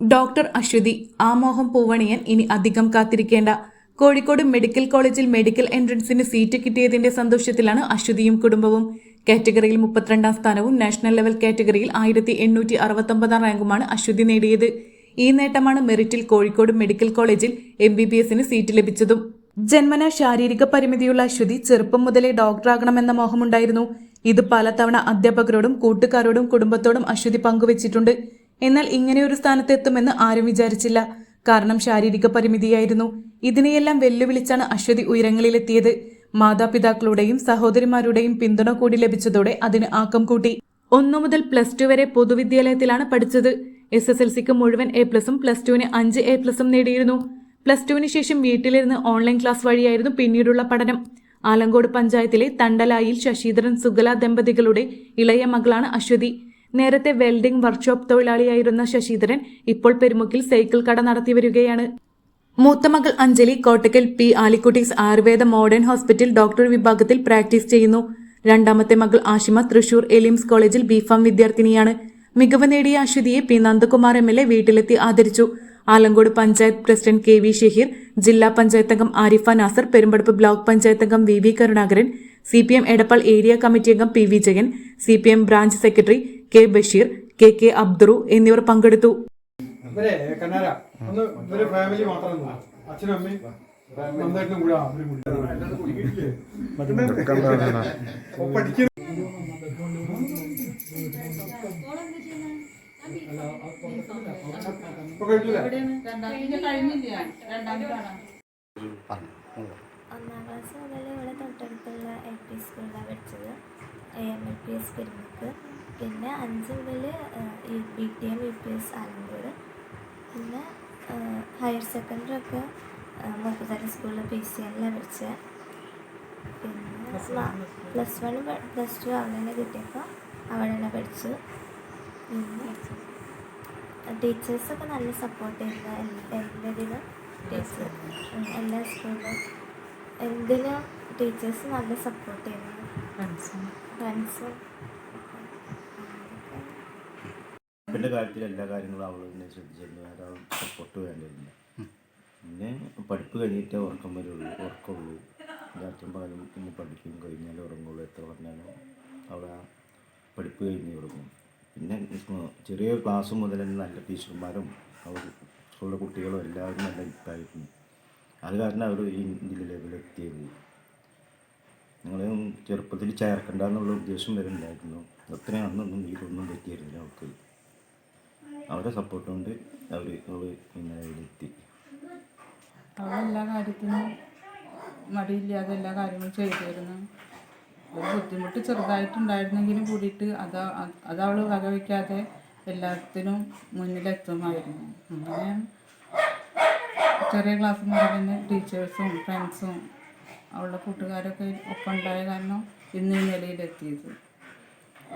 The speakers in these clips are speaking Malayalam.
Doctor Aswathy ആമോഹം പൂവണിയൻ ഇനി അധികം കാത്തിരിക്കേണ്ട. കോഴിക്കോട് മെഡിക്കൽ കോളേജിൽ മെഡിക്കൽ എൻട്രൻസിന് സീറ്റ് കിട്ടിയതിന്റെ സന്തോഷത്തിലാണ് അശ്വതിയും കുടുംബവും. കാറ്റഗറിയിൽ മുപ്പത്തിരണ്ടാം സ്ഥാനവും നാഷണൽ ലെവൽ കാറ്റഗറിയിൽ ആയിരത്തി എണ്ണൂറ്റി അറുപത്തൊമ്പതാം റാങ്കുമാണ് അശ്വതി നേടിയത്. ഈ നേട്ടമാണ് മെറിറ്റിൽ കോഴിക്കോട് മെഡിക്കൽ കോളേജിൽ എം ബി ബി എസിന് സീറ്റ് ലഭിച്ചതും. ജന്മന ശാരീരിക പരിമിതിയുള്ള അശ്വതി ചെറുപ്പം മുതലേ ഡോക്ടറാകണമെന്ന മോഹമുണ്ടായിരുന്നു. ഇത് പലതവണ അധ്യാപകരോടും കൂട്ടുകാരോടും കുടുംബത്തോടും അശ്വതി പങ്കുവച്ചിട്ടുണ്ട്. എന്നാൽ ഇങ്ങനെ സ്ഥാനത്ത് എത്തുമെന്ന് ആരും വിചാരിച്ചില്ല. കാരണം ശാരീരിക പരിമിതിയായിരുന്നു. ഇതിനെയെല്ലാം വെല്ലുവിളിച്ചാണ് അശ്വതി ഉയരങ്ങളിലെത്തിയത്. മാതാപിതാക്കളുടെയും സഹോദരിമാരുടെയും പിന്തുണ കൂടി ലഭിച്ചതോടെ അതിന് ആക്കം കൂട്ടി. ഒന്നു മുതൽ പ്ലസ് ടു വരെ പൊതുവിദ്യാലയത്തിലാണ് പഠിച്ചത്. എസ് എസ് എൽ സിക്ക് മുഴുവൻ എ പ്ലസും പ്ലസ് ടുവിന് അഞ്ച് എ പ്ലസും നേടിയിരുന്നു. പ്ലസ് ടുവിന് ശേഷം വീട്ടിലിരുന്ന് ഓൺലൈൻ ക്ലാസ് വഴിയായിരുന്നു പിന്നീടുള്ള പഠനം. ആലങ്കോട് പഞ്ചായത്തിലെ തണ്ടലായിൽ ശശീധരൻ സുഗല ദമ്പതികളുടെ ഇളയ മകളാണ് അശ്വതി. നേരത്തെ വെൽഡിംഗ് വർക്ക്ഷോപ്പ് തൊഴിലാളിയായിരുന്ന ശശിധരൻ ഇപ്പോൾ പെരുമുക്കിൽ സൈക്കിൾ കട നടത്തി വരികയാണ്. മൂത്തമകൾ Anjali Kottakkal P. Alikuttys Ayurveda modern hospital doctor വിഭാഗത്തിൽ പ്രാക്ടീസ് ചെയ്യുന്നു. രണ്ടാമത്തെ മകൾ ആഷിമ തൃശൂർ എലിംസ് കോളേജിൽ ബിഫാം വിദ്യാർത്ഥിനിയാണ്. മികവ് നേടിയ അശ്വതിയെ P. Nandakumar M. L. A വീട്ടിലെത്തി ആദരിച്ചു. Alangode panchayat president K. V. Shaheer ജില്ലാ പഞ്ചായത്ത് അംഗം ആരിഫ നാസർ പെരുമ്പടപ്പ് ബ്ലോക്ക് പഞ്ചായത്ത് അംഗം V. V. Karunakaran C. P. M. Edappal area committee അംഗം P. V Jayan C. P. M. Branch secretary K Basheer K K അബ്ദുറു എന്നിവർ പങ്കെടുത്തു. ഇവരെ കന്നാര ഒന്ന് ക്ലാസ് മുതൽ ഇവിടെ തൊട്ടടുത്തുള്ള എൽ പി സ്കൂളിലാണ് പഠിച്ചത്. A M L P S പെരുമക്ക് പിന്നെ അഞ്ച് മുതൽ B T M U P S Alangode പിന്നെ ഹയർ സെക്കൻഡറി ഒക്കെ മുപ്പത്തര സ്കൂളിൽ പി സി എല്ലിലാണ് പഠിച്ചത് പിന്നെ പ്ലസ് വൺ പ്ലസ് ടു അവിടെ തന്നെ കിട്ടിയപ്പോൾ അവിടെ തന്നെ പഠിച്ചു. പിന്നെ ടീച്ചേഴ്സൊക്കെ നല്ല സപ്പോർട്ട് ചെയ്യുന്ന എല്ലാത്തിനും ടീച്ചർ എല്ലാ സ്കൂളിലും എന്തിനും ടീച്ചേഴ്സ് നല്ല സപ്പോർട്ട് ചെയ്യുന്നു ഫ്രണ്ട്സും പഠിപ്പിന്റെ കാര്യത്തിൽ എല്ലാ കാര്യങ്ങളും അവൾ തന്നെ ശ്രദ്ധിച്ചിരുന്നു വേറെ സപ്പോർട്ട് വേണ്ടിയിരുന്നില്ല പിന്നെ പഠിപ്പ് കഴിഞ്ഞിട്ടേ ഉറക്കം വരുള്ളൂ ഉറക്കമുള്ളൂ. രാത്രി പകലും ഇനി പഠിക്കും കഴിഞ്ഞാൽ ഉറങ്ങുള്ളൂ. എത്ര പറഞ്ഞാലും അവൾ ആ പഠിപ്പ് കഴിഞ്ഞ് ഉറങ്ങും. പിന്നെ ചെറിയ ക്ലാസ് മുതൽ തന്നെ നല്ല ടീച്ചർമാരും അവർ സ്കൂളിലെ കുട്ടികളും എല്ലാവരും നല്ല ഇഷ്ടമായിരുന്നു അത് കാരണം അവർ ഇതിൽ ലെവലെത്തിയത്. നിങ്ങളെ ചെറുപ്പത്തിൽ ചേർക്കണ്ട എന്നുള്ള ഉദ്ദേശം വരെ ഉണ്ടായിരുന്നു. ഒന്നും അന്നൊന്നും ഇതിലൊന്നും പറ്റിയിരുന്നില്ല അവൾക്ക് അവരെ സപ്പോർട്ട് കൊണ്ട് അവർ അവൾ അവൾ എല്ലാ കാര്യത്തിനും മടിയില്ലാതെ എല്ലാ കാര്യങ്ങളും ചെയ്തിരുന്നു. ഒരു ബുദ്ധിമുട്ട് ചെറുതായിട്ടുണ്ടായിരുന്നെങ്കിലും കൂടിയിട്ട് അത് അത് അവൾ വകവയ്ക്കാതെ എല്ലാത്തിനും മുന്നിലെത്തുമായിരുന്നു. അങ്ങനെ ചെറിയ ക്ലാസ് മുതൽ തന്നെ ടീച്ചേഴ്സും ഫ്രണ്ട്സും അവളുടെ കൂട്ടുകാരൊക്കെ ഒപ്പം ഉണ്ടായ കാരണം ഇന്ന് ഈ നിലയിലെത്തിയത്.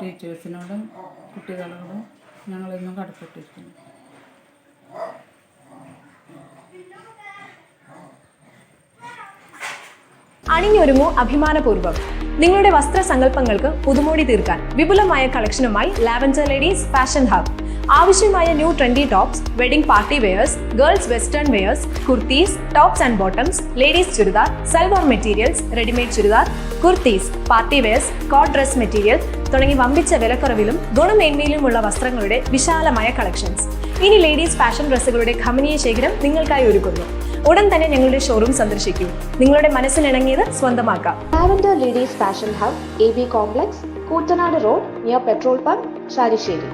ടീച്ചേഴ്സിനോടും കുട്ടികളോടും ഞങ്ങളിന്നും കടപ്പെട്ടിരിക്കുന്നു. അണിഞ്ഞൊരുങ്ങൂ അഭിമാനപൂർവം. നിങ്ങളുടെ വസ്ത്ര വസ്ത്രസങ്കല്പങ്ങൾക്ക് പുതുമോടി തീർക്കാൻ വിപുലമായ കളക്ഷനുമായി ലാവൻഡർ ലേഡീസ് ഫാഷൻ ഹബ് ആവശ്യമായ new trendy tops wedding party wears girls western wears kurtis tops and bottoms ladies churidar salwar materials readymade churidar kurtis party wears coat dress material തുടങ്ങി വമ്പിച്ച വിലക്കുറവിലും ഗുണമേന്മയിലുമുള്ള വസ്ത്രങ്ങളുടെ വിശാലമായ കളക്ഷൻസ് ഇനി ലേഡീസ് ഫാഷൻ ഡ്രസ്സുകളുടെ ഖമനീയ ശേഖരം നിങ്ങൾക്കായി ഒരുക്കുന്നു. ഉടൻ തന്നെ ഞങ്ങളുടെ ഷോറൂം സന്ദർശിക്കൂ. നിങ്ങളുടെ മനസ്സിനിണങ്ങിയത് സ്വന്തമാക്കാം. Lavender ladies fashion hub A B complex Koottanad road near petrol pump Sharissery